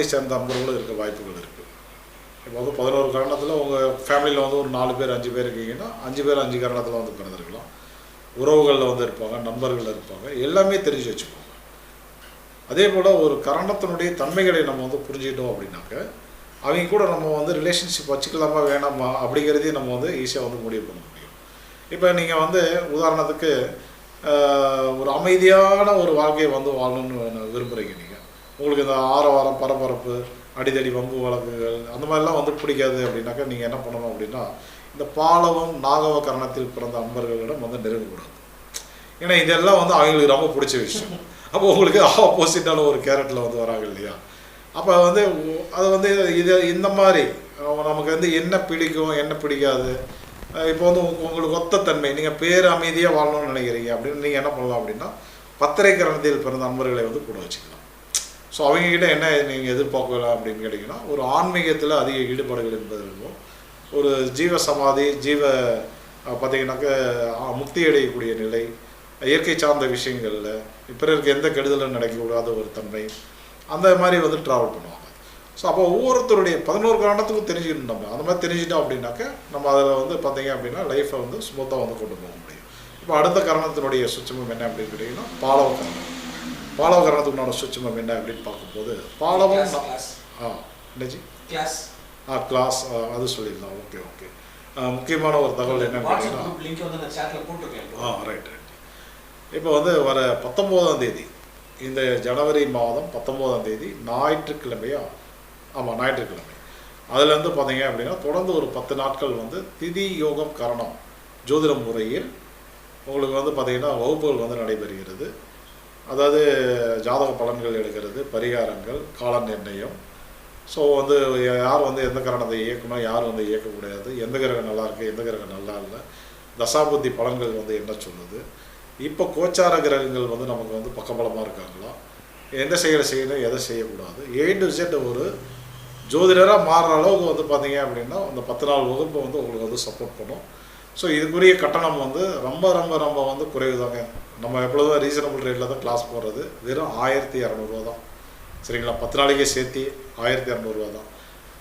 மதத்தை சேர்ந்த அன்பர்களும் இருக்க வாய்ப்புகள் இருக்குது இப்போ வந்து பதினோரு கரணத்தில் உங்கள் ஃபேமிலியில் வந்து ஒரு நாலு பேர் அஞ்சு பேர் இருக்கீங்கன்னா அஞ்சு பேர் அஞ்சு கரணத்தில் வந்து பிறந்திருக்கலாம். உறவுகளில் வந்து இருப்பாங்க நண்பர்கள் இருப்பாங்க எல்லாமே தெரிஞ்சு வச்சுக்கோங்க. அதே போல் ஒரு கரணத்தினுடைய தன்மைகளை நம்ம வந்து புரிஞ்சுக்கிட்டோம் அப்படின்னாக்க அவங்க கூட நம்ம வந்து ரிலேஷன்ஷிப் வச்சுக்கலாமா வேணாமா அப்படிங்கிறதையும் நம்ம வந்து ஈஸியாக வந்து முடிவு பண்ண முடியும். இப்போ நீங்கள் வந்து உதாரணத்துக்கு ஒரு அமைதியான ஒரு வாழ்க்கையை வந்து வாழணும்னு விரும்புகிறீங்க நீங்கள் உங்களுக்கு இந்த ஆரவாரம் பரபரப்பு அடிதடி வம்பு வழக்குகள் அந்த மாதிரிலாம் வந்து பிடிக்காது அப்படின்னாக்கா நீங்கள் என்ன பண்ணணும் அப்படின்னா இந்த பாலவம் நாகவ கரணத்தில் பிறந்த அன்பர்களிடம் வந்து நெருங்கக்கூடாது. ஏன்னா இதெல்லாம் வந்து அவங்களுக்கு ரொம்ப பிடிச்ச விஷயம். அப்போ உங்களுக்கு ஆப்போசிட்டான ஒரு கேரட்டில் வந்து வராங்க இல்லையா? அப்போ வந்து அது வந்து இது இந்த மாதிரி நமக்கு வந்து என்ன பிடிக்கும் என்ன பிடிக்காது இப்போ வந்து உங்களுக்கு ஒத்த தன்மை நீங்கள் பேர் அமைதியாக வாழணும்னு நினைக்கிறீங்க அப்படின்னு நீங்கள் என்ன பண்ணலாம் அப்படின்னா பத்திரை கரணத்தில் பிறந்த அன்பர்களை வந்து கூட வச்சுக்கலாம். ஸோ அவங்ககிட்ட என்ன நீங்கள் எதிர்பார்க்கலாம் அப்படின்னு கேட்டிங்கன்னா ஒரு ஆன்மீகத்தில் அதிக ஈடுபாடுகள் என்பது இருக்கும். ஒரு ஜீவ சமாதி ஜீவ அஹ், பார்த்தீங்கன்னாக்க முக்தி அடையக்கூடிய நிலை இயற்கை சார்ந்த விஷயங்களில் பிறருக்கு எந்த கெடுதலும் நடக்கக்கூடாத ஒரு தன்மை அந்த மாதிரி வந்து ட்ராவல் பண்ணுவாங்க. ஸோ அப்போ ஒவ்வொருத்தருடைய பதினோரு காரணத்துக்கும் தெரிஞ்சுக்கணும் நம்ம. அந்த மாதிரி தெரிஞ்சுட்டோம் அப்படின்னாக்க நம்ம அதில் வந்து பார்த்தீங்க அப்படின்னா லைஃப்பை வந்து ஸ்மூத்தாக வந்து கொண்டு போக முடியும். இப்போ அடுத்த காரணத்தினுடைய சுச்சமம் என்ன அப்படின்னு கேட்டிங்கன்னா பாலவ காரணம். பாலவ காரணத்துக்குண்டான சுச்சமம் என்ன அப்படின்னு பார்க்கும்போது பாலவம் ஆ என்னஜி? கிளாஸ் ஆ கிளாஸ் அது சொல்லிடலாம் ஓகே ஓகே. முக்கியமான ஒரு தகவல் சாட்ல போட்டிருக்கேன் ஆ ரைட் ரைட் இப்போ வந்து வர பத்தொம்போதாம் தேதி இந்த ஜனவரி மாதம் பத்தொம்போதாம் தேதி ஞாயிற்றுக்கிழமையா? ஆமாம் ஞாயிற்றுக்கிழமை. அதில் வந்து பார்த்தீங்க அப்படின்னா தொடர்ந்து ஒரு பத்து நாட்கள் வந்து திதி யோகம் கரணம் ஜோதிட முறையில் உங்களுக்கு வந்து பார்த்தீங்கன்னா வகுப்புகள் வந்து நடைபெறுகிறது. அதாவது ஜாதக பலன்கள் எடுக்கிறது பரிகாரங்கள் கால நிர்ணயம். ஸோ வந்து யார் வந்து எந்த கிரகணத்தை இயக்கணும் யார் வந்து இயக்கக்கூடாது எந்த கிரகம் நல்லா இருக்குது எந்த கிரகம் நல்லா இல்லை தசாபுத்தி பலன்கள் வந்து என்ன சொல்லுது? இப்போ கோச்சார கிரகங்கள் வந்து நமக்கு வந்து பக்கபலமாக இருக்காங்களா? எந்த செயலை செய்யணும் எதை செய்யக்கூடாது? ஏ டு ஒரு ஜோதிடராக மாறுற அளவுக்கு வந்து பார்த்தீங்க அப்படின்னா அந்த பத்து நாள் வகுப்பு வந்து உங்களுக்கு வந்து சப்போர்ட் பண்ணும். ஸோ இதுக்குரிய கட்டணம் வந்து ரொம்ப ரொம்ப ரொம்ப வந்து குறைவு தாங்க நம்ம எப்பொழுதும் ரீசனபிள் ரேட்டில் தான் கிளாஸ் போடுறது. வெறும் ஆயிரத்தி இரநூறுவா தான். சரிங்களா? பத்து நாளைக்கே சேர்த்து ஆயிரத்தி இரநூறுவா தான்.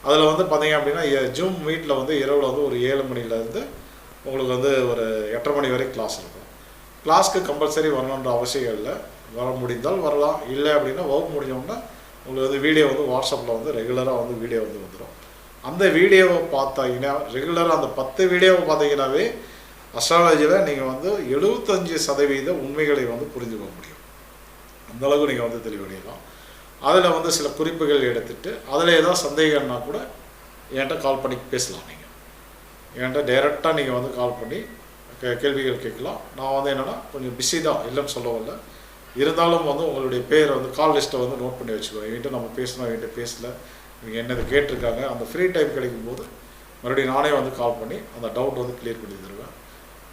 அதில் வந்து பார்த்தீங்க அப்படின்னா ஜூம் மீட்டில் வந்து இரவில் வந்து ஒரு ஏழு மணிலேருந்து உங்களுக்கு வந்து ஒரு எட்டரை மணி வரை கிளாஸ் இருக்கும். கிளாஸ்க்கு கம்பல்சரி வரணுன்ற அவசியம் இல்லை. வர முடிந்தால் வரலாம். இல்லை அப்படின்னா வகுப்பு முடிஞ்சோம்னா உங்களுக்கு வந்து வீடியோ வந்து வாட்ஸ்அப்பில் வந்து ரெகுலராக வந்து வீடியோ வந்து வந்துடும் அந்த வீடியோவை பார்த்தீங்கன்னா ரெகுலராக அந்த பத்து வீடியோவை பார்த்தீங்கன்னாவே அஸ்ட்ராலஜியில் நீங்கள் வந்து எழுபத்தஞ்சு சதவீத உண்மைகளை வந்து புரிஞ்சுக்க முடியும். அந்தளவுக்கு நீங்கள் வந்து தெளிவடையலாம். அதில் வந்து சில குறிப்புகள் எடுத்துகிட்டு அதில் ஏதாவது சந்தேகம்னா கூட என்கிட்ட கால் பண்ணி பேசலாம் நீங்கள் என்கிட்ட டைரெக்டாக நீங்கள் வந்து கால் பண்ணி கேள்விகள் கேட்கலாம். நான் வந்து என்னென்னா கொஞ்சம் பிஸி தான் இல்லைன்னு சொல்ல வரல. இருந்தாலும் வந்து உங்களுடைய பேரை வந்து கால் லிஸ்ட்டை வந்து நோட் பண்ணி வச்சுக்கோ என்கிட்ட நம்ம பேசணும் என்கிட்ட பேசலை. இவங்க என்னது கேட்டிருக்காங்க. அந்த ஃப்ரீ டைம் கிடைக்கும் போது மறுபடியும் நானே வந்து கால் பண்ணி அந்த டவுட் வந்து கிளியர் பண்ணி தருவேன்.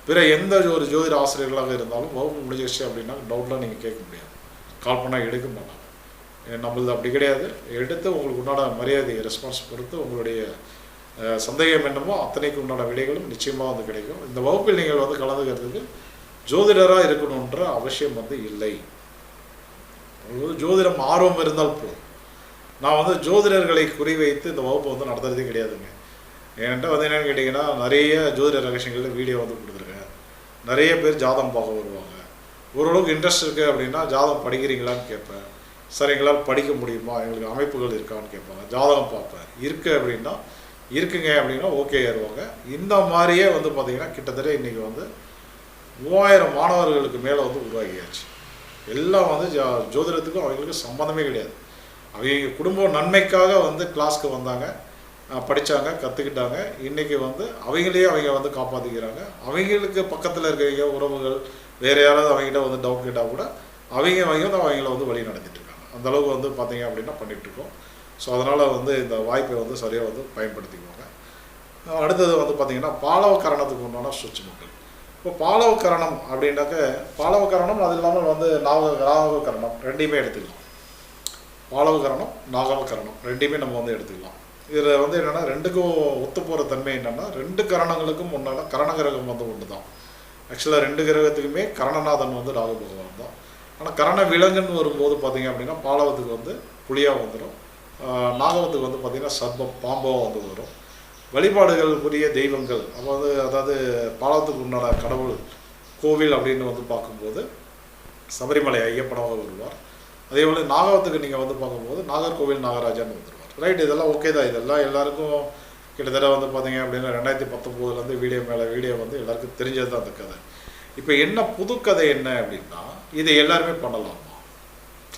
பிற எந்த ஒரு ஜோதிட ஆசிரியர்களாக இருந்தாலும் வகுப்பு முடிஞ்சிருச்சு அப்படின்னா டவுட்லாம் நீங்கள் கேட்க முடியாது. கால் பண்ணால் எடுக்க மாட்டாங்க. நம்மளது அப்படி கிடையாது. எடுத்து உங்களுக்கு உண்டான மரியாதை ரெஸ்பான்ஸ் பொறுத்து உங்களுடைய சந்தேகம் என்னமோ அத்தனைக்கு உண்டான விடைகளும் நிச்சயமாக வந்து கிடைக்கும். இந்த வகுப்பில் நீங்கள் வந்து கலந்துக்கிறதுக்கு ஜோதிடராக இருக்கணுன்ற அவசியம் வந்து இல்லை. ஜோதிடம் ஆர்வம் இருந்தால் போதும். நான் வந்து ஜோதிடர்களை குறிவைத்து இந்த வகுப்பு வந்து நடத்துறதே கிடையாதுங்க. என்கிட்ட வந்து என்னென்னு கேட்டிங்கன்னா நிறைய ஜோதிட ரகசியங்களில் வீடியோ வந்து கொடுத்துருக்கேன் நிறைய பேர் ஜாதகம் பார்க்க வருவாங்க. ஓரளவுக்கு இன்ட்ரெஸ்ட் இருக்குது அப்படின்னா ஜாதகம் படிக்கிறீங்களான்னு கேட்பேன். சார் எங்களால் படிக்க முடியுமா? எங்களுக்கு அமைப்புகள் இருக்கான்னு கேட்பாங்க. ஜாதகம் பார்ப்பேன். இருக்கு அப்படின்னா இருக்குங்க அப்படின்னா ஓகே ஏறுவாங்க. இந்த மாதிரியே வந்து பார்த்திங்கன்னா கிட்டத்தட்ட இன்றைக்கி வந்து மூவாயிரம் மாணவர்களுக்கு மேலே வந்து உருவாகியாச்சு. எல்லாம் வந்து ஜா ஜோதிடத்துக்கும் அவங்களுக்கு சம்மந்தமே கிடையாது. அவங்க குடும்பம் நன்மைக்காக வந்து கிளாஸ்க்கு வந்தாங்க. படித்தாங்க கற்றுக்கிட்டாங்க இன்றைக்கி வந்து அவங்களையே அவங்க வந்து காப்பாற்றிக்கிறாங்க அவங்களுக்கு பக்கத்தில் இருக்கிறவங்க உறவுகள் வேறு யாராவது அவங்ககிட்ட வந்து டவுட் கேட்டால் கூட அவங்க அவங்க வந்து அவங்கள வந்து வழி நடத்திட்டு இருக்காங்க. அந்த அளவுக்கு வந்து பார்த்தீங்க அப்படின்னா பண்ணிகிட்ருக்கோம் ஸோ அதனால் வந்து இந்த வாய்ப்பை வந்து சரியாக வந்து பயன்படுத்திக்குவாங்க அடுத்தது வந்து பார்த்திங்கன்னா பாலவ கரணத்துக்கு உண்டான சுற்றுமுக்கள் இப்போ பாலவ கரணம் அப்படின்னாக்க பாலவ கரணம் அது இல்லாமல் வந்து நாவக நாகவ கரணம் ரெண்டையுமே எடுத்துக்கலாம். பாலவகரணம் நாகவகரணம் ரெண்டையுமே நம்ம வந்து எடுத்துக்கலாம். இதில் வந்து என்னென்னா ரெண்டுக்கும் ஒத்து போகிற தன்மை என்னென்னா ரெண்டு கரணங்களுக்கும் முன்னால் கரண கிரகம் வந்து ஒன்று தான் ஆக்சுவலாக ரெண்டு கிரகத்துக்குமே கரணநாதன் வந்து ராகு பகவான் தான். ஆனால் கரண விலங்குன்னு வரும்போது பார்த்தீங்க அப்படின்னா பாலவத்துக்கு வந்து புலியாக வந்துடும் நாகவத்துக்கு வந்து பார்த்திங்கன்னா சர்ப்பம் பாம்பாக வந்து வரும். வழிபாடுகளுக்குரிய தெய்வங்கள் அதாவது அதாவது பாலத்துக்கு உண்டான கடவுள் கோவில் அப்படின்னு வந்து பார்க்கும்போது சபரிமலை ஐயப்பனாக வருவார். அதே போல் நாகவத்துக்கு நீங்கள் வந்து பார்க்கும்போது நாகர்கோவில் நாகராஜான்னு வந்துடுவார் ரைட் இதெல்லாம் ஓகே தான். இதெல்லாம் எல்லாருக்கும் கிட்டத்தட்ட வந்து பார்த்தீங்க அப்படின்னா ரெண்டாயிரத்தி பத்தொம்போதுலேருந்து வீடியோ மேலே வீடியோ வந்து எல்லாருக்கும் தெரிஞ்சது தான் அந்த கதை. இப்போ என்ன புது கதை என்ன அப்படின்னா இதை எல்லாருமே பண்ணலாமா?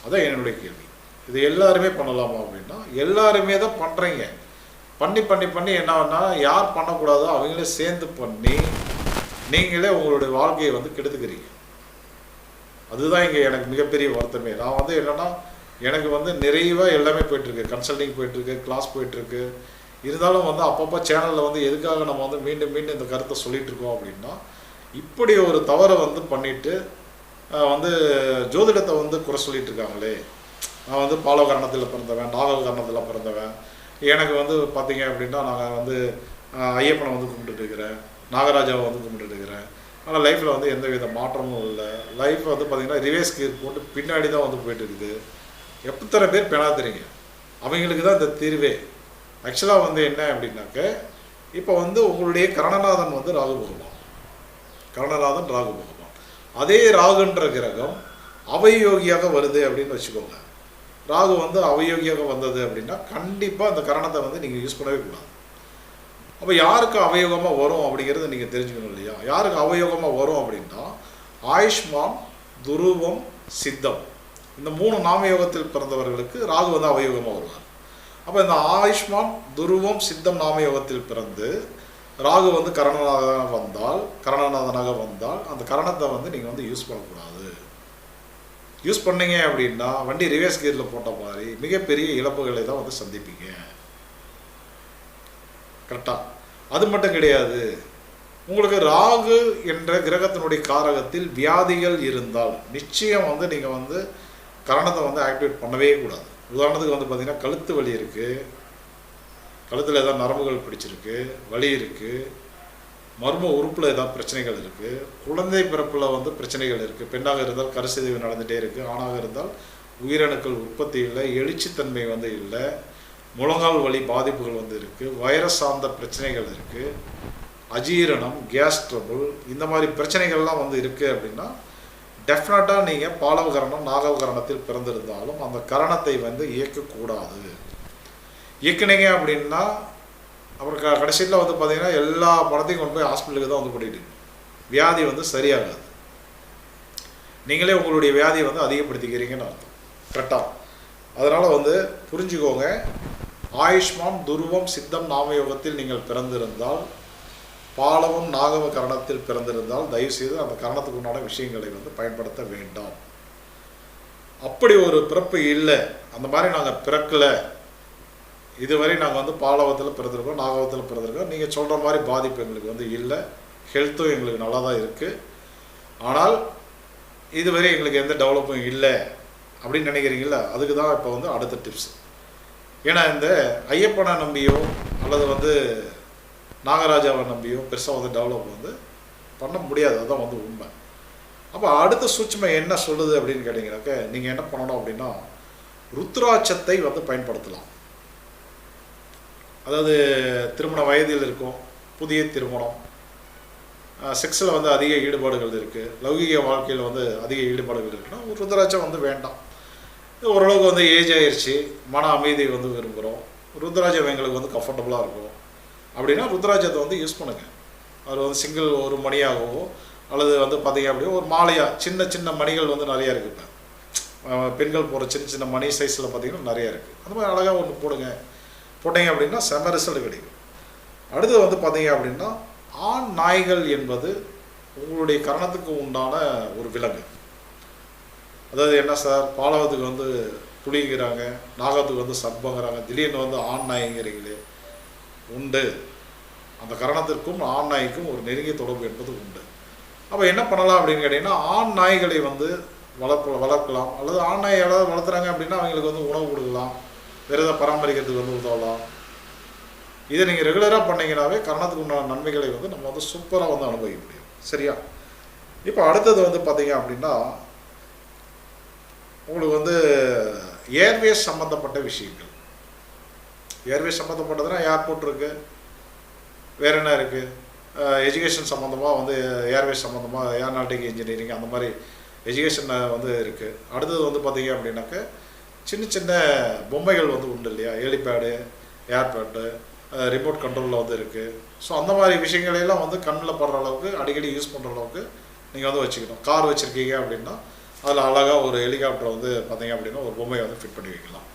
அதான் என்னுடைய கேள்வி. இது எல்லாருமே பண்ணலாமா அப்படின்னா எல்லாருமே தான் பண்ணுறீங்க பண்ணி பண்ணி பண்ணி என்னன்னா யார் பண்ணக்கூடாதோ அவங்களே சேர்ந்து பண்ணி நீங்களே உங்களுடைய வாழ்க்கையை வந்து கெடுத்துக்கிறீங்க. அதுதான் இங்கே எனக்கு மிகப்பெரிய வருத்தமே. நான் வந்து என்னன்னா எனக்கு வந்து நிறைவாக எல்லாமே போயிட்டுருக்கு. கன்சல்டிங் போயிட்டுருக்கு கிளாஸ் போயிட்டுருக்கு. இருந்தாலும் வந்து அப்பப்போ சேனலில் வந்து எதுக்காக நம்ம வந்து மீண்டும் மீண்டும் இந்த கருத்தை சொல்லிகிட்ருக்கோம் இருக்கோம் அப்படின்னா இப்படி ஒரு தவறை வந்து பண்ணிவிட்டு வந்து ஜோதிடத்தை வந்து குறை சொல்லிட்டு இருக்காங்களே. நான் வந்து பாலகரணத்தில் பிறந்தவன் நாககரணத்தில் பிறந்தவன். எனக்கு வந்து பார்த்தீங்க அப்படின்னா நாங்கள் வந்து ஐயப்பனை வந்து கும்பிட்டுட்டு இருக்கிறேன். நாகராஜாவை வந்து கும்பிட்டுட்டு இருக்கிறேன். ஆனால் லைஃப்பில் வந்து எந்த வித மாற்றமும் இல்லை. லைஃப் வந்து பார்த்தீங்கன்னா ரிவேஸ் கீர் போட்டு பின்னாடி தான் வந்து போயிட்டு இருக்குது எத்தனை பேர் பெணாத்துறீங்க அவங்களுக்கு தான் இந்த தீர்வே. ஆக்சுவலாக வந்து என்ன அப்படின்னாக்க இப்போ வந்து உங்களுடைய கரணநாதன் வந்து ராகு பகவான். கரணநாதன் ராகு பகவான். அதே ராகுன்ற கிரகம் அவயோகியாக வருது அப்படின்னு வச்சுக்கோங்க. ராகு வந்து அவயோகியாக வந்தது அப்படின்னா கண்டிப்பாக அந்த கரணத்தை வந்து நீங்கள் யூஸ் பண்ணவே கூடாது. அப்போ யாருக்கு அவயோகமாக வரும் அப்படிங்கிறத நீங்கள் தெரிஞ்சுக்கணும் இல்லையா யாருக்கு அவயோகமாக வரும் அப்படின்னா ஆயுஷ்மான் துருவம் சித்தம். இந்த மூணு நாமயோகத்தில் பிறந்தவர்களுக்கு ராகு வந்து அவயோகமாக வருவார். அப்போ இந்த ஆயுஷ்மான் துருவம் சித்தம் நாமயோகத்தில் பிறந்து ராகு வந்து கரணநாதனாக வந்தால் கரணநாதனாக வந்தால் அந்த கரணத்தை வந்து நீங்கள் வந்து யூஸ் பண்ணக்கூடாது. யூஸ் பண்ணீங்க அப்படின்னா வண்டி ரிவேஸ் கியரில் போட்ட மாதிரி மிகப்பெரிய இழப்புகளை தான் வந்து சந்திப்பீங்க. கரெக்டாக அது மட்டும் கிடையாது. உங்களுக்கு ராகு என்ற கிரகத்தினுடைய காரகத்தில் வியாதிகள் இருந்தால் நிச்சயம் வந்து நீங்கள் வந்து கரணத்தை வந்து ஆக்டிவேட் பண்ணவே கூடாது. உதாரணத்துக்கு வந்து பார்த்தீங்கன்னா கழுத்து வலி இருக்குது கழுத்தில் ஏதாவது நரம்புகள் பிடிச்சிருக்கு வலி இருக்குது மர்ம உறுப்பில் ஏதாவது பிரச்சனைகள் இருக்குது குழந்தை பிறப்பில் வந்து பிரச்சனைகள் இருக்குது பெண்ணாக இருந்தால் கருசிதைவு நடந்துகிட்டே இருக்குது ஆணாக இருந்தால் உயிரணுக்கள் உற்பத்தி இல்லை எழுச்சித்தன்மை வந்து இல்லை. முழங்கால் வலி பாதிப்புகள் வந்து இருக்குது வைரஸ் சார்ந்த பிரச்சனைகள் இருக்குது அஜீரணம் கேஸ் ட்ரபுள் இந்த மாதிரி பிரச்சனைகள்லாம் வந்து இருக்குது அப்படின்னா டெஃபினட்டாக நீங்கள் பாலவகரணம் நாகவகரணத்தில் பிறந்திருந்தாலும் அந்த கரணத்தை வந்து இயக்கக்கூடாது. இயக்குனீங்க அப்படின்னா அப்புறம் க கடைசியில் வந்து பார்த்தீங்கன்னா எல்லா படத்தையும் கொண்டு போய் ஹாஸ்பிட்டலுக்கு தான் வந்து கூட்டிகிட்டு வியாதி வந்து சரியாகாது. நீங்களே உங்களுடைய வியாதியை வந்து அதிகப்படுத்திக்கிறீங்கன்னு அர்த்தம். கரெக்டாக அதனால் வந்து புரிஞ்சுக்கோங்க ஆயுஷ்மான் துருவம் சித்தம் நாமயோகத்தில் நீங்கள் பிறந்திருந்தால் பாலமும் நாகவ கரணத்தில் பிறந்திருந்தால் தயவுசெய்து அந்த கரணத்துக்கு உண்டான விஷயங்களை வந்து பயன்படுத்த வேண்டாம். அப்படி ஒரு பிறப்பு இல்லை. அந்த மாதிரி நாங்கள் பிறக்கலை. இதுவரை நாங்கள் வந்து பாலவத்தில் பிறந்திருக்கோம் நாகவத்தில் பிறந்திருக்கோம். நீங்கள் சொல்கிற மாதிரி பாதிப்பு எங்களுக்கு வந்து இல்லை. ஹெல்த்தும் எங்களுக்கு நல்லா தான் இருக்குது ஆனால் இதுவரை எங்களுக்கு எந்த டெவலப்பும் இல்லை அப்படின்னு நினைக்கிறீங்களா? அதுக்கு தான் இப்போ வந்து அடுத்த டிப்ஸ் ஏன்னா இந்த ஐயப்பனை நம்பியோ அல்லது வந்து நாகராஜாவை நம்பியும் பெருசாக வந்து டெவலப் வந்து பண்ண முடியாது. அதுதான் வந்து உண்மை. அப்போ அடுத்த சூட்சமை என்ன சொல்லுது அப்படின்னு கேட்டிங்கனாக்க நீங்கள் என்ன பண்ணணும் அப்படின்னா ருத்ராட்சத்தை வந்து பயன்படுத்தலாம். அதாவது திருமண வயதில் இருக்கும் புதிய திருமணம் செக்ஸில் வந்து அதிக ஈடுபாடுகள் இருக்குது லௌகிக வாழ்க்கையில் வந்து அதிக ஈடுபாடுகள் இருக்குன்னா ஒரு ருத்ராட்சம் வந்து வேண்டாம். இது ஓரளவுக்கு வந்து ஏஜ் ஆயிடுச்சு மன அமைதியை வந்து விரும்புகிறோம் ருத்ராஜம் எங்களுக்கு வந்து கம்ஃபர்டபுளாக இருக்கும். அப்படின்னா ருத்ராஜத்தை வந்து யூஸ் பண்ணுங்கள் அவர் வந்து சிங்கிள் ஒரு மணியாகவோ அல்லது வந்து பார்த்தீங்க அப்படியே ஒரு மாலையாக சின்ன சின்ன மணிகள் வந்து நிறையா இருக்குது இப்போ. பெண்கள் போகிற சின்ன சின்ன மணி சைஸில் பார்த்தீங்கன்னா நிறையா இருக்குது அந்த மாதிரி அழகாக ஒன்று போடுங்க. போட்டீங்க அப்படின்னா செம ரிசல்ட் கிடைக்கும். அடுத்து வந்து பார்த்தீங்க அப்படின்னா ஆண் நாய்கள் என்பது உங்களுடைய கரணத்துக்கு உண்டான ஒரு விலங்கு. அதாவது என்ன சார் பாலவத்துக்கு வந்து புளிங்கிறாங்க நாகத்துக்கு வந்து சர்ப்பங்கிறாங்க திடீர்னு வந்து ஆண் நாய்ங்கிறீங்களே உண்டு. அந்த கரணத்திற்கும் ஆண் நாய்க்கும் ஒரு நெருங்கிய தொடர்பு என்பது உண்டு. அப்போ என்ன பண்ணலாம் அப்படின்னு கேட்டிங்கன்னா ஆண் நாய்களை வந்து வளர்ப்ப வளர்க்கலாம். அல்லது ஆண் நாய் யாராவது வளர்த்துறாங்க அப்படின்னா அவங்களுக்கு வந்து உணவு கொடுக்கலாம். வேறு பராமரிக்கிறதுக்கு வந்து உதவலாம். இதை நீங்கள் ரெகுலராக பண்ணீங்கன்னாவே கரணத்துக்கு உண்டான நன்மைகளை வந்து நம்ம வந்து சூப்பராக வந்து அனுபவிக்க முடியும். சரியா? இப்போ அடுத்தது வந்து பார்த்தீங்க அப்படின்னா உங்களுக்கு வந்து ஏர்வேஸ் சம்மந்தப்பட்ட விஷயங்கள். ஏர்வேஸ் சம்மந்தப்பட்டதுன்னா ஏர்போர்ட் இருக்குது வேற என்ன இருக்குது எஜுகேஷன் சம்மந்தமாக வந்து ஏர்வேஸ் சம்மந்தமாக ஏர்நாட்டிக் இன்ஜினியரிங் அந்த மாதிரி எஜுகேஷன் வந்து இருக்குது அடுத்தது வந்து பார்த்தீங்க அப்படின்னாக்க சின்ன சின்ன பொம்மைகள் வந்து உண்டு இல்லையா? ஹெலிபேடு ஏர்பேடு ரிமோட் கண்ட்ரோலில் வந்து இருக்குது ஸோ அந்த மாதிரி விஷயங்களையெல்லாம் வந்து கண்ணில் படுற அளவுக்கு அடிக்கடி யூஸ் பண்ணுற அளவுக்கு நீங்கள் வந்து வச்சுக்கணும். கார் வச்சுருக்கீங்க அப்படின்னா அதில் அழகாக ஒரு ஹெலிகாப்டர் வந்து பார்த்தீங்க அப்படின்னா ஒரு பொம்மையை வந்து ஃபிட் பண்ணி வைக்கலாம்.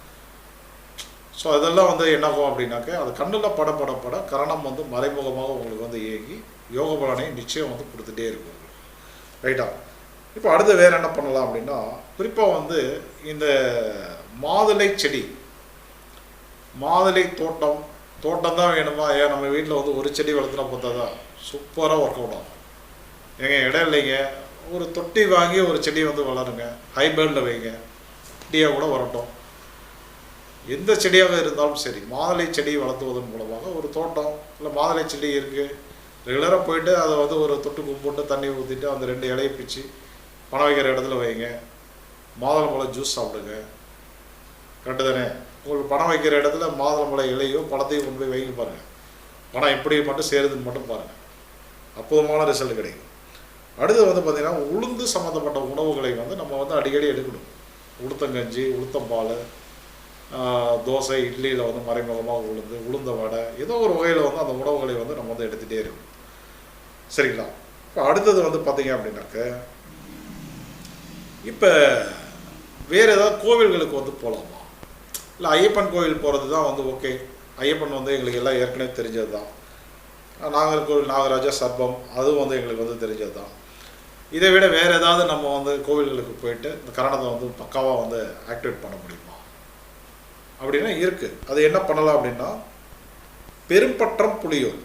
ஸோ அதெல்லாம் வந்து என்னாகும் அப்படின்னாக்க அது கண்ணில் பட பட பட கரணம் வந்து மறைமுகமாக உங்களுக்கு வந்து இயங்கி யோக பலனை நிச்சயம் வந்து கொடுத்துட்டே இருக்கும். ரைட்டா இப்போ அடுத்து வேறு என்ன பண்ணலாம் அப்படின்னா குறிப்பாக வந்து இந்த மாதுளை செடி. மாதுளை தோட்டம். தோட்டம் தான் வேணுமா? ஏன் நம்ம வீட்டில் வந்து ஒரு செடி வளர்த்துனா பார்த்தா சூப்பராக ஒர்க் அவுட் ஆகும். ஏங்க இடம் இல்லைங்க. ஒரு தொட்டி வாங்கி ஒரு செடி வந்து வளருங்க. ஹைபேர்டில் வைங்க. செடியாக கூட வரட்டும். எந்த செடியாக இருந்தாலும் சரி மாதுளை செடியை வளர்த்துவதன் மூலமாக ஒரு தோட்டம் இல்லை மாதுளை செடி இருக்குது ரெகுலராக போயிட்டு அதை வந்து ஒரு தொட்டு போட்டு தண்ணி ஊற்றிட்டு அந்த ரெண்டு இலையை பிச்சு பணம் வைக்கிற இடத்துல வைங்க. மாதுளம்பழம் ஜூஸ் சாப்பிடுங்க. கரெக்டு தானே? உங்களுக்கு பணம் வைக்கிற இடத்துல மாதுளம்பழம் இலையோ பழத்தையும் கொண்டு போய் வைங்க பாருங்கள் பணம் எப்படி மட்டும் சேருதுன்னு மட்டும் பாருங்கள் அற்புதமான ரிசல்ட் கிடைக்கும். அடுத்து வந்து பார்த்திங்கன்னா உளுந்து சம்மந்தப்பட்ட உணவுகளை வந்து நம்ம வந்து அடிக்கடி எடுக்கணும். உளுத்தங்கஞ்சி உளுத்தம்பால் தோசை இட்லியில் வந்து மறைமுகமாக உளுந்து உளுந்த வடை ஏதோ ஒரு வகையில் வந்து அந்த உணவுகளை வந்து நம்ம வந்து எடுத்துகிட்டே இருக்கோம். சரிங்களா? இப்போ அடுத்தது வந்து பார்த்தீங்க அப்படின்னாக்க இப்போ வேறு ஏதாவது கோவில்களுக்கு வந்து போகலாமா இல்லை ஐயப்பன் கோவில் போகிறது தான் வந்து ஓகே. ஐயப்பன் வந்து எங்களுக்கு எல்லாம் ஏற்கனவே தெரிஞ்சது தான் நாகர்கோவில் நாகராஜா சர்பம் அதுவும் வந்து எங்களுக்கு வந்து தெரிஞ்சது தான் இதை விட வேறு ஏதாவது நம்ம வந்து கோவில்களுக்கு போயிட்டு இந்த கரணத்தை வந்து பக்காவாக வந்து ஆக்டிவேட் பண்ண முடியுமா? அப்படின்னா இருக்குது அது என்ன பண்ணலாம் அப்படின்னா பெரும்பற்றம் புலியூர்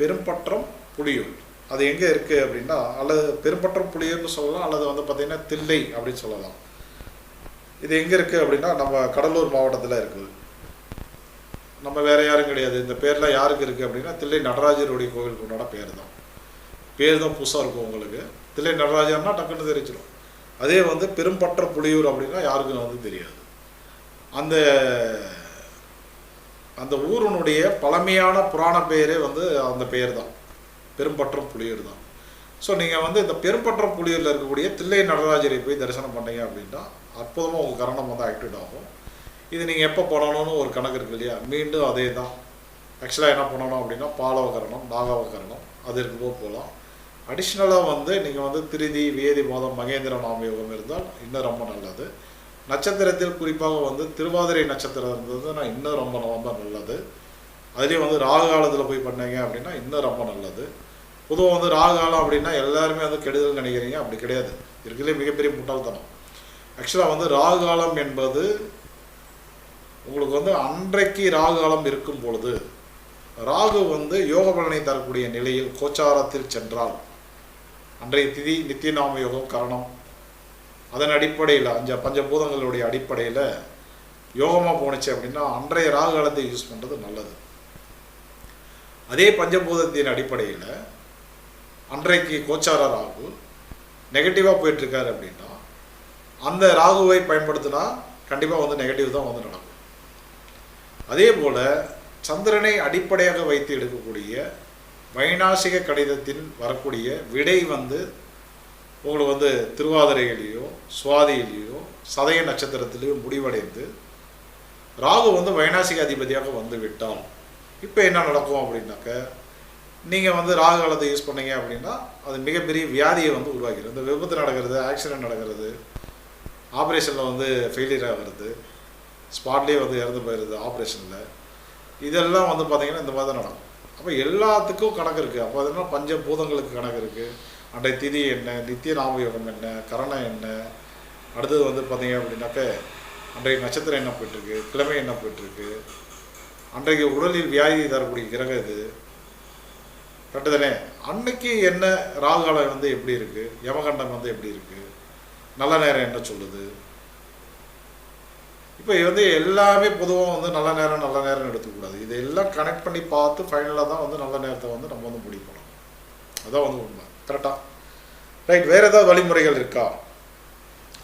பெரும்பற்றம் புலியூர் அது எங்கே இருக்குது அப்படின்னா அல்லது பெரும்பற்றம் புலியூர்னு சொல்லலாம் அல்லது வந்து பார்த்திங்கன்னா தில்லை அப்படின்னு சொல்லலாம். இது எங்கே இருக்குது அப்படின்னா நம்ம கடலூர் மாவட்டத்தில் இருக்குது. நம்ம வேறு யாரும் கிடையாது. இந்த பேரில் யாருக்கு இருக்குது அப்படின்னா தில்லை நடராஜருடைய கோவிலுக்கு உண்டான பேர் தான் பேர் தான் புதுசாக இருக்கும் உங்களுக்கு. தில்லை நடராஜர்னா டக்குன்னு தெரிஞ்சிடும். அதே வந்து பெரும்பற்ற புலியூர் அப்படின்னா யாருக்கும் வந்து தெரியாது. அந்த அந்த ஊரினுடைய பழமையான புராண பெயரே வந்து அந்த பெயர் தான் பெரும்பற்றம் புலியூர் தான் ஸோ நீங்கள் வந்து இந்த பெரும்பற்றம் புலியூரில் இருக்கக்கூடிய தில்லை நடராஜரை போய் தரிசனம் பண்ணீங்க அப்படின்னா அற்புதமாக உங்கள் கரணம் வந்து ஆக்டிவேட் ஆகும். இது நீங்கள் எப்போ பண்ணணும்னு ஒரு கணக்கு இருக்கு இல்லையா? மீண்டும் அதே தான் ஆக்சுவலாக என்ன பண்ணணும் அப்படின்னா பாலவ கரணம் கரணம் அது இருக்கும்போது போகலாம். அடிஷ்னலாக வந்து நீங்கள் வந்து திருதி வேதி மாதம் மகேந்திர நாம யோகம் இருந்தால் இன்னும் ரொம்ப நல்லது. நட்சத்திரத்தில் குறிப்பாக வந்து திருவாதிரை நட்சத்திரம் இருந்தது. நான் இன்னும் ரொம்ப ரொம்ப நல்லது. அதுலேயும் வந்து ராகு காலத்தில் போய் பண்ணீங்க அப்படின்னா இன்னும் ரொம்ப நல்லது. பொதுவாக வந்து ராகு காலம் அப்படின்னா எல்லாருமே வந்து கெடுதல் நினைக்கிறீங்க. அப்படி கிடையாது. இருக்கிறதுலே மிகப்பெரிய முட்டாள்தனம். ஆக்சுவலாக வந்து ராகு காலம் என்பது உங்களுக்கு வந்து அன்றைக்கு ராகு காலம் இருக்கும் பொழுது ராகு வந்து யோக பலனை தரக்கூடிய நிலையில் கோச்சாரத்தில் சென்றால் அன்றைய திதி நித்தியநாம யோகம் காரணம். அதன் அடிப்படையில் அஞ்ச பஞ்சபூதங்களுடைய அடிப்படையில் யோகமாக போணுச்சு அப்படின்னா அன்றைய ராகு காலத்தை யூஸ் பண்ணுறது நல்லது. அதே பஞ்சபூதத்தின் அடிப்படையில் அன்றைக்கு கோச்சார ராகு நெகட்டிவாக போயிட்டுருக்காரு அப்படின்னா அந்த ராகுவை பயன்படுத்தினா கண்டிப்பாக வந்து நெகட்டிவ் தான் வந்து நடக்கும். அதே போல் சந்திரனை அடிப்படையாக வைத்து எடுக்கக்கூடிய வைநாசிக கடிதத்தின் வரக்கூடிய விடை வந்து உங்களுக்கு வந்து திருவாதிரையிலேயோ சுவாதியிலேயோ சதய நட்சத்திரத்திலேயோ முடிவடைந்து ராகு வந்து வைனாசிக அதிபதியாக வந்து விட்டால் இப்போ என்ன நடக்கும் அப்படின்னாக்க நீங்கள் வந்து ராகு காலத்தை யூஸ் பண்ணீங்க அப்படின்னா அது மிகப்பெரிய வியாதியை வந்து உருவாக்கிடும். இந்த விபத்து நடக்கிறது ஆக்சிடென்ட் நடக்கிறது ஆப்ரேஷனில் வந்து ஃபெயிலியர் ஆகிறது ஸ்பாட்லேயே வந்து இறந்து போயிடுது ஆப்ரேஷனில் இதெல்லாம் வந்து பார்த்திங்கன்னா இந்த மாதிரி தான் நடக்கும். அப்போ எல்லாத்துக்கும் கணக்கு இருக்குது அப்போ அதனால பஞ்ச பூதங்களுக்கு கணக்கு இருக்குது அன்றைய திதி என்ன நித்திய நாமயோகம் என்ன கரணம் என்ன அடுத்தது வந்து பார்த்தீங்க அப்படின்னாக்க அன்றைய நட்சத்திரம் என்ன போயிட்டுருக்கு கிழமை என்ன போயிட்டுருக்கு அன்றைக்கு உடலில் வியாதி தரக்கூடிய கிரகம் இது கரெக்டு தானே? அன்னைக்கு என்ன ராகுகாலம் வந்து எப்படி இருக்குது யமகண்டம் வந்து எப்படி இருக்குது நல்ல நேரம் என்ன சொல்லுது? இப்போ வந்து எல்லாமே பொதுவாக வந்து நல்ல நேரம் நல்ல நேரம் எடுத்துக்கூடாது. இதெல்லாம் கனெக்ட் பண்ணி பார்த்து ஃபைனலாக தான் வந்து நல்ல நேரத்தை வந்து நம்ம வந்து முடிக்கணும் அதான் வந்து உண்மை. கரெக்டாக ரைட் வேறு ஏதாவது வழிமுறைகள் இருக்கா?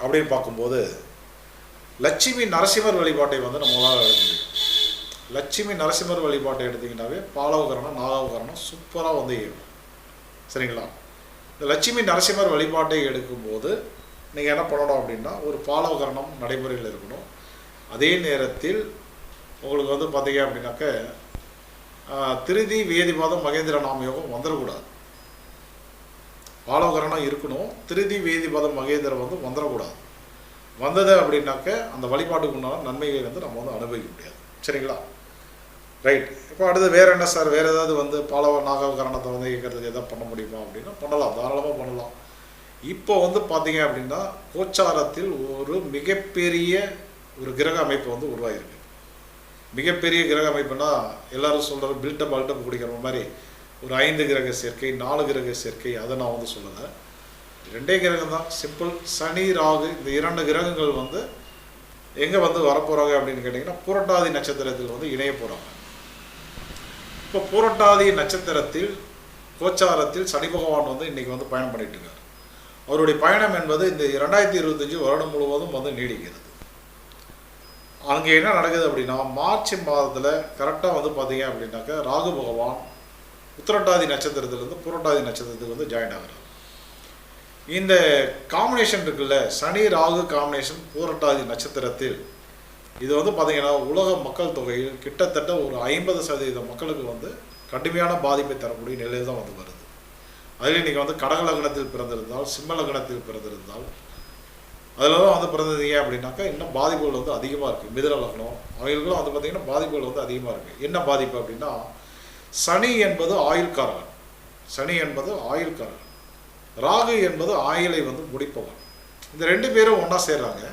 அப்படின்னு பார்க்கும்போது லட்சுமி நரசிம்மர் வழிபாட்டை வந்து நம்மளால் எடுக்க முடியும். லட்சுமி நரசிம்மர் வழிபாட்டை எடுத்தீங்கன்னாவே பாலவகரணம் நாகவகரணம் சூப்பராக வந்து ஏறும் சரிங்களா? இந்த லட்சுமி நரசிம்மர் வழிபாட்டை எடுக்கும்போது நீங்கள் என்ன பண்ணணும் அப்படின்னா ஒரு பாலவகரணம் நடைமுறையில் இருக்கணும். அதே நேரத்தில் உங்களுக்கு வந்து பார்த்தீங்க அப்படின்னாக்க திருதி திருதி வேதிபாதம் மகேந்திர நாம யோகம் வந்துடக்கூடாது. பாலவகரணம் இருக்கணும். திருதி வேதிபாதம் மகேந்திரம் வந்து வந்துடக்கூடாது வந்தது அப்படின்னாக்க அந்த வழிபாட்டுக்கு உண்டான நன்மைகளை வந்து நம்ம வந்து அனுபவிக்க முடியாது. சரிங்களா? ரைட் இப்போ அடுத்து வேற என்ன சார்? வேற ஏதாவது வந்து பாலவ நாககரணத்தை வந்து இயக்கிறதுக்கு எதாவது பண்ண முடியுமா அப்படின்னா பண்ணலாம். தாராளமாக பண்ணலாம். இப்போ வந்து பார்த்தீங்க அப்படின்னா கோச்சாரத்தில் ஒரு மிகப்பெரிய ஒரு கிரக அமைப்பு வந்து உருவாகிருக்கு மிகப்பெரிய கிரக அமைப்புனா எல்லாரும் சொல்கிற பில்டப் அல்டப் குடிக்கிற மாதிரி. ஒரு ஐந்து கிரக சேர்க்கை நாலு கிரக சேர்க்கை அதை நான் வந்து சொல்லலை. ரெண்டே கிரகம் தான். சிம்பிள் சனி ராகு இந்த இரண்டு கிரகங்கள் வந்து எங்கே வந்து வரப்போகிறாங்க அப்படின்னு கேட்டிங்கன்னா புரட்டாதி நட்சத்திரத்தில் வந்து இணைய போகிறாங்க இப்போ புரட்டாதி நட்சத்திரத்தில் கோச்சாரத்தில் சனி பகவான் வந்து இன்றைக்கி வந்து பயணம் பண்ணிட்டு இருக்காரு. அவருடைய பயணம் என்பது இந்த இரண்டாயிரத்தி இருபத்தஞ்சு வருடம் முழுவதும் வந்து நீடிக்கிறது. அங்கே என்ன நடக்குது அப்படின்னா மார்ச் மாதத்தில் கரெக்டாக வந்து பார்த்தீங்க அப்படின்னாக்கா ராகு பகவான் உத்திரட்டாதி நட்சத்திரத்துலேருந்து புரட்டாதி நட்சத்திரத்துலேருந்து ஜாயின் ஆகிறார். இந்த காம்பினேஷன் இருக்குல்ல சனி ராகு காம்பினேஷன் பூரட்டாதி நட்சத்திரத்தில் இது வந்து பார்த்தீங்கன்னா உலக மக்கள் தொகையில் கிட்டத்தட்ட ஒரு ஐம்பது சதவீத மக்களுக்கு வந்து கடுமையான பாதிப்பை தரக்கூடிய நிலையில் தான் வந்து வருது. அதில் இன்றைக்கி வந்து கடக லக்னத்தில் பிறந்திருந்தால் சிம்ம லக்னத்தில் பிறந்திருந்தால் அதில் தான் வந்து பிறந்ததீங்க அப்படின்னாக்கா இன்னும் பாதிப்புகள் வந்து அதிகமாக இருக்குது மிதுன லக்னம் அவங்களுக்குலாம் வந்து பார்த்திங்கன்னா பாதிப்புகள் வந்து அதிகமாக இருக்குது என்ன பாதிப்பு அப்படின்னா சனி என்பது ஆயுள்காரகன். சனி என்பது ஆயுள்காரகன். ராகு என்பது ஆயிலை வந்து முடிப்பவன். இந்த ரெண்டு பேரும் ஒன்றா சேர்றாங்க.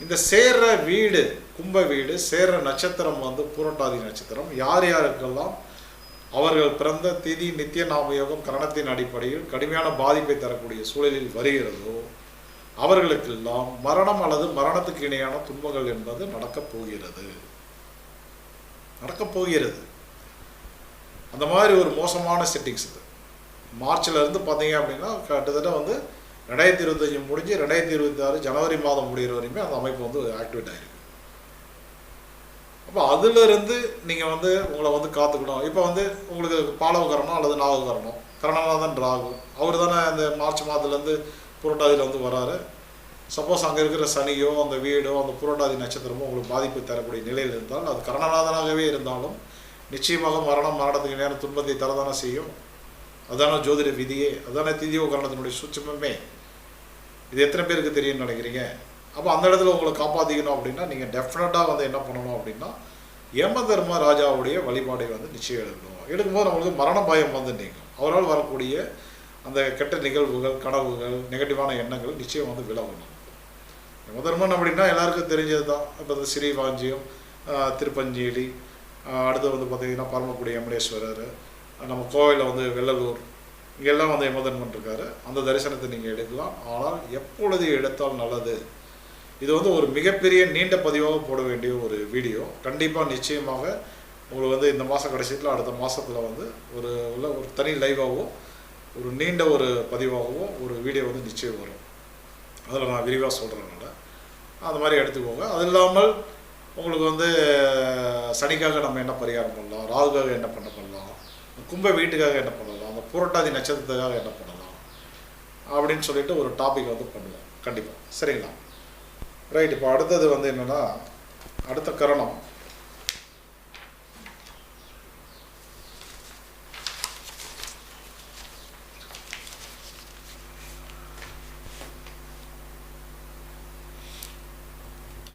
இந்த சேர்ற வீடு கும்ப வீடு சேர்ற நட்சத்திரம் வந்து பூரட்டாதி நட்சத்திரம். யார் யாருக்கெல்லாம் அவர்கள் பிறந்த திதி நித்திய நாமயோகம் கரணத்தின் அடிப்படையில் கடுமையான பாதிப்பை தரக்கூடிய சூழலில் வருகிறதோ அவர்களுக்கெல்லாம் மரணம் அல்லது மரணத்துக்கு இணையான துன்பங்கள் என்பது நடக்கப் போகிறது. நடக்கப் போகிறது. அந்த மாதிரி ஒரு மோசமான செட்டிங்ஸ் இது. மார்ச்லேருந்து பார்த்தீங்க அப்படின்னா கிட்டத்தட்ட வந்து ரெண்டாயிரத்தி இருபத்தஞ்சி முடிஞ்சு ரெண்டாயிரத்தி இருபத்தி ஆறு ஜனவரி மாதம் முடிகிற வரையுமே அந்த அமைப்பு வந்து ஆக்டிவேட் ஆகிருக்கு அப்போ அதிலிருந்து நீங்கள் வந்து உங்களை வந்து காத்துக்கணும். இப்போ வந்து உங்களுக்கு பாலவகரணம் அல்லது நாககரணம் கரணநாதன் ராகு அவர் தானே அந்த மார்ச் மாதத்துலேருந்து புரட்டாதியில் வந்து வராரு. சப்போஸ் அங்கே இருக்கிற சனியோ அந்த வீடோ அந்த புரட்டாதி நட்சத்திரமோ உங்களுக்கு பாதிப்பு தரக்கூடிய நிலையில் இருந்தால் அது கரணநாதனாகவே இருந்தாலும் நிச்சயமாக மரணம் மரணத்துக்கு நேரம் துன்பத்தை தரதானே செய்யும். அதான ஜோதிட விதியே அதான திதியோ கரணத்தினுடைய சூட்சமே. இது எத்தனை பேருக்கு தெரியும்னு நினைக்கிறீங்க? அப்போ அந்த இடத்துல உங்களை காப்பாற்றிக்கணும் அப்படின்னா நீங்கள் டெஃபினட்டாக வந்து என்ன பண்ணணும் அப்படின்னா யம தர்ம ராஜாவுடைய வழிபாடை வந்து நிச்சயம் எடுக்கணும் எடுக்கும்போது நம்மளுக்கு மரண பயம் வந்து நீங்கும் அவரால் வரக்கூடிய அந்த கெட்ட நிகழ்வுகள் கனவுகள் நெகட்டிவான எண்ணங்கள் நிச்சயம் வந்து விலகணும். யம தர்மன் அப்படின்னா எல்லாருக்கும் தெரிஞ்சது தான் இப்போ இந்த ஸ்ரீவாஞ்சியம் திருப்பஞ்சேலி அடுத்து வந்து பார்த்திங்கன்னா பரமக்குடி எம்டேஸ்வரர் நம்ம கோவிலில் வந்து வெள்ளலூர் இங்கெல்லாம் வந்து யமதர்மன் இருக்காரு அந்த தரிசனத்தை நீங்கள் எடுக்கலாம். ஆனால் எப்பொழுது எடுத்தால் நல்லது? இது வந்து ஒரு மிகப்பெரிய நீண்ட பதிவாக போட வேண்டிய ஒரு வீடியோ. கண்டிப்பாக நிச்சயமாக உங்களுக்கு வந்து இந்த மாதம் கடைசியில் அடுத்த மாதத்தில் வந்து ஒரு உள்ள ஒரு தனி லைவாகவோ ஒரு நீண்ட ஒரு பதிவாகவோ ஒரு வீடியோ வந்து நிச்சயம் வரும். அதில் நான் விரிவாக சொல்கிறேன் அந்த மாதிரி எடுத்துக்கோங்க. அது இல்லாமல் உங்களுக்கு வந்து சனிக்காக நம்ம என்ன பரிகாரம் பண்ணலாம்? ராகுக்காக என்ன பண்ண பண்ணலாம்? கும்ப வீட்டுக்காக என்ன பண்ணலாம்? அந்த புரட்டாதி நட்சத்திரத்துக்காக என்ன பண்ணலாம்? அப்படின்னு சொல்லிட்டு ஒரு டாபிக் வந்து பண்ணுவோம். கண்டிப்பாக சரிங்களா? ரைட் இப்போ அடுத்தது வந்து என்னென்னா அடுத்த கரணம்.